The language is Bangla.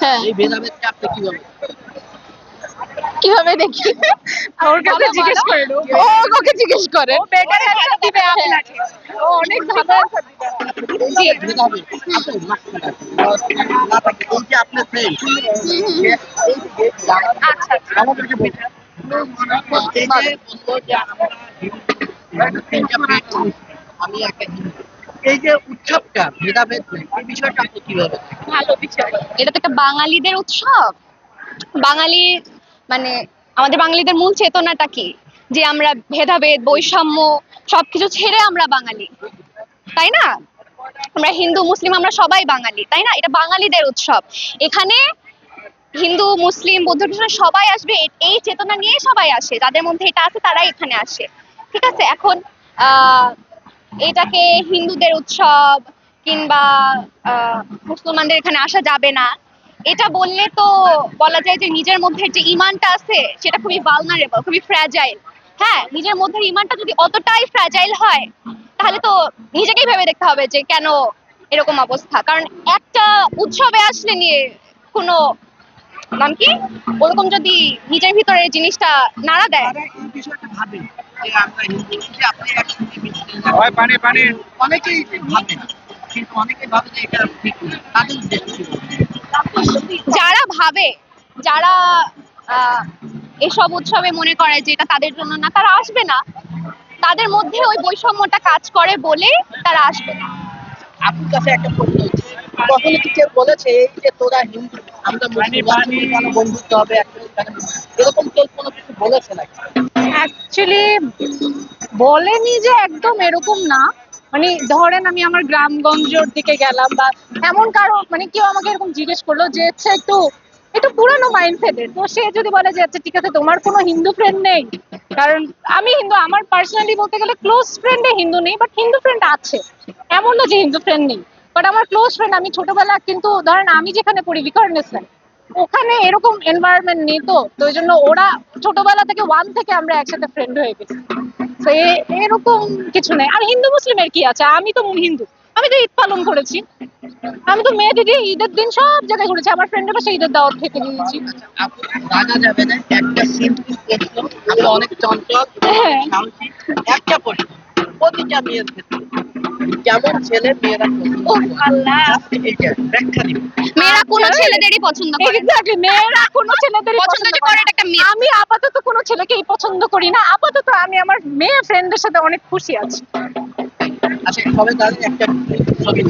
হ্যাঁ। এই ভেদাভেদকে আপনি কীভাবে কীভাবে দেখি? ওর কাছে জিজ্ঞেস ও ওকে জিজ্ঞেস করে। ও বেটার অ্যান্সার দিবে আপনাকে ও অনেক ভালো আচ্ছা আমি একটা এই যে উৎসবটা, ভেদাভেদ এই বিষয়টা আপনি কীভাবে ভালো বিষয়। এটা তো একটা বাঙালিদের উৎসব। বাঙালি মানে আমাদের বাঙালিদের মূল চেতনাটা কি? যে আমরা ভেদাভেদ, বৈষম্য, সবকিছু ছেড়ে আমরা বাঙালি। তাই না? আমরা হিন্দু, মুসলিম, আমরা সবাই বাঙালি, তাই না? এটা বাঙালিদের উৎসব। এখানে হিন্দু, মুসলিম, বৌদ্ধ, খ্রিস্টান সবাই আসবে এই চেতনা নিয়ে সবাই আসে। যাদের মধ্যে এটা আছে, তারাই এখানে আসে। ঠিক আছে? এখন, আহ এটাকে হিন্দুদের উৎসব কিংবা মুসলমানদের এখানে আসা যাবে না। এটা বললে তো বলা যায় যে নিজের মধ্যে যে ইমানটা আছে, সেটা খুবই ভালনারেবল খুবই ফ্র্যাজাইল হ্যাঁ নিজের মধ্যে ইমানটা যদি অতটাই ফ্র্যাজাইল হয়, তাহলে তো নিজেকেই ভেবে দেখতে হবে যে কেন এরকম অবস্থা। কারণ একটা উৎসবে আসলে নিয়ে কোনো, নাম কি? ওরকম যদি নিজের ভিতরে জিনিসটা নাড়া দেয়। হয় পানি পানি। অনেকেই ভাবে না কিন্তু অনেকে ভাবে যে এটা ঠিক না। তাদের উদ্দেশ্য যারা ভাবে যারা আহ, এসব উৎসবে মনে করে যে এটা তাদের জন্য না তারা আসবে না। তাদের মধ্যে ওই বৈষম্যটা কাজ করে বলে তারা আসবে না। আপনার কাছে একটা প্রশ্ন হচ্ছে কখনো কি কেউ বলেছে এই যে তোরা হিন্দু আমরা মুসলমান বন্ধুত্ব হবে? এরকম কেউ কোনো কিছু বলেছে নাকি? অ্যাকচুয়ালি বলেনি যে একদম এরকম না। মানে ধরেন আমি আমার গ্রামগঞ্জের দিকে গেলাম বা এমন কারও মানে কেউ আমাকে এরকম জিজ্ঞেস করল যে হচ্ছে একটু একটু পুরানো মাইন্ডসেটের তো সে যদি বলে যে আচ্ছা ঠিক আছে তোমার কোনো হিন্দু ফ্রেন্ড নেই? কারণ আমি হিন্দু আমার পার্সোনালি বলতে গেলে ক্লোজ ফ্রেন্ডে হিন্দু নেই বাট হিন্দু ফ্রেন্ড আছে। এমন না যে হিন্দু ফ্রেন্ড নেই। বাট আমার ক্লোজ ফ্রেন্ড আমি ছোটবেলা কিন্তু ধরেন আমি যেখানে পড়ি বিকারনেসেন ওখানে এরকম এনভায়রনমেন্ট নেই তো তো ওই জন্য ওরা ছোটবেলা থেকে ওয়ান থেকে আমরা একসাথে ফ্রেন্ড হয়ে গেছি। তো এরকম কিছু নেই। আর হিন্দু মুসলিমের কি আছে? আমি তো হিন্দু। আমি তো ঈদ পালন করেছি। আমি তো মেয়ে দিদি ঈদের দিন সব জায়গায় ঘুরেছি। আমার ফ্রেন্ডের পাশে ঈদের দাওয়াত খেতে রাজা যাবে না একটা সিম্পল প্রশ্ন আমি অনেক চঞ্চল। হ্যাঁ। একটা প্রশ্ন। প্রতিটা মেয়ের ক্ষেত্রে কেমন ছেলে মেয়েরা পছন্দ আল্লাহ। ব্যাখ্যা দিবেন মেয়েরা কোনো আচ্ছা। ছেলেদেরই পছন্দ করে এক্স্যাক্টলি মেয়েরা কোনো ছেলেদেরই পছন্দ করে এটা একটা। আমি আপাতত কোনো ছেলেকেই পছন্দ করি না। আপাতত আমি আমার মেয়ে ফ্রেন্ডের সাথে অনেক খুশি আছি। আচ্ছা সবাই দাঁড়িয়ে একটা ছবি